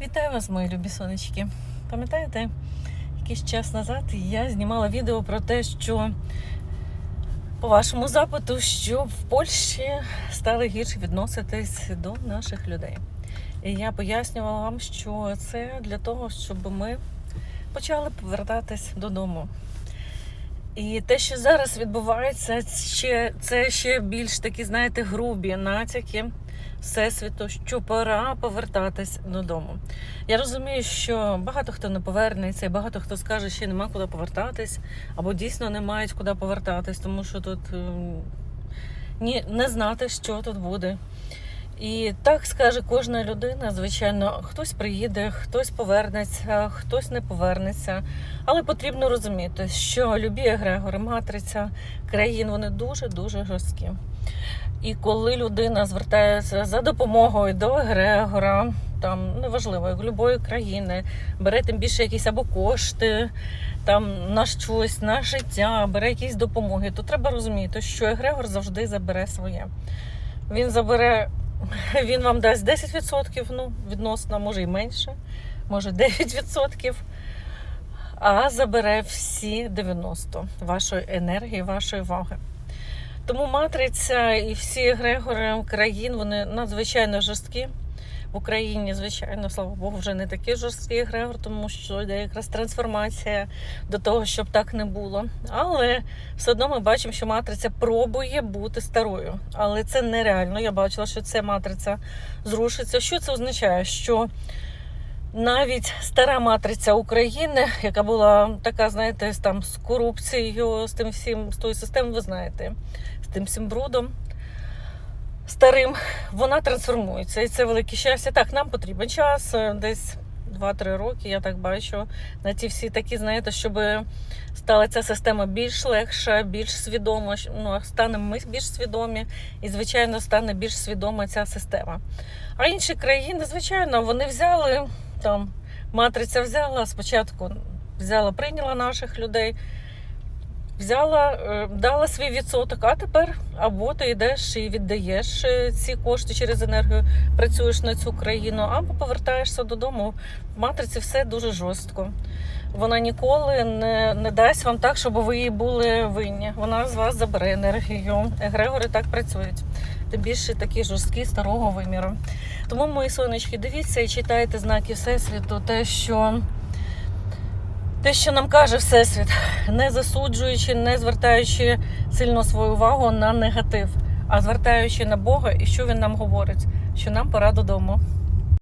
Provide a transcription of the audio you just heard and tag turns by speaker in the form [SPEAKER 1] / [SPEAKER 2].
[SPEAKER 1] Вітаю вас, мої любі сонечки. Пам'ятаєте, якийсь час назад я знімала відео про те, що по вашому запиту, що в Польщі стали гірше відноситись до наших людей. І я пояснювала вам, що це для того, щоб ми почали повертатись додому. І те, що зараз відбувається, це ще більш такі, знаєте, грубі натяки всесвіту, що пора повертатись додому. Я розумію, що багато хто не повернеться, і багато хто скаже, що нема куди повертатись, або дійсно не мають куди повертатись, тому що тут ем, ні, не знати, що тут буде. І так скаже кожна людина. Звичайно, хтось приїде, хтось повернеться, хтось не повернеться. Але потрібно розуміти, що любі егрегори, матриця країн вони дуже дуже жорсткі. І коли людина звертається за допомогою до егрегора, там неважливо, як любої країни, бере тим більше якісь або кошти, там на щось, на життя, бере якісь допомоги, то треба розуміти, що егрегор завжди забере своє. Він забере, він вам дасть 10%, ну, відносно, може і менше, може 9%. А забере всі 90 вашої енергії, вашої ваги. Тому матриця і всі егрегори країн вони надзвичайно жорсткі. В Україні, звичайно, слава Богу, вже не такий жорсткий егрегор, тому що йде якраз трансформація до того, щоб так не було. Але все одно ми бачимо, що матриця пробує бути старою. Але це нереально. Я бачила, що ця матриця зрушиться. Що це означає? Що навіть стара матриця України, яка була така, знаєте, там з корупцією, з тим всім, з тою системою, ви знаєте, з тим всім брудом старим, вона трансформується. І це велике щастя. Так, нам потрібен час, е, десь 2-3 роки, я так бачу, на ці всі такі, знаєте, щоб стала ця система більш легша, більш свідома, ну, станемо ми більш свідомі, і, звичайно, стане більш свідома ця система. А інші країни, звичайно, вони взяли там, матриця взяла спочатку, взяла, прийняла наших людей. Взяла, е, дала свій відсоток, а тепер або ти йдеш і віддаєш е, ці кошти через енергію, працюєш на цю країну, або повертаєшся додому. В матриці все дуже жорстко. Вона ніколи не, не дасть вам так, щоб ви їй були винні. Вона з вас забере енергію. Егрегори так працюють. Тим більше такі жорсткі старого виміру. Тому, мої сонечки, дивіться і читайте знаки Всесвіту, те, що. Те, що нам каже Всесвіт, не засуджуючи, не звертаючи сильно свою увагу на негатив, а звертаючи на Бога, і що він нам говорить, що нам пора додому.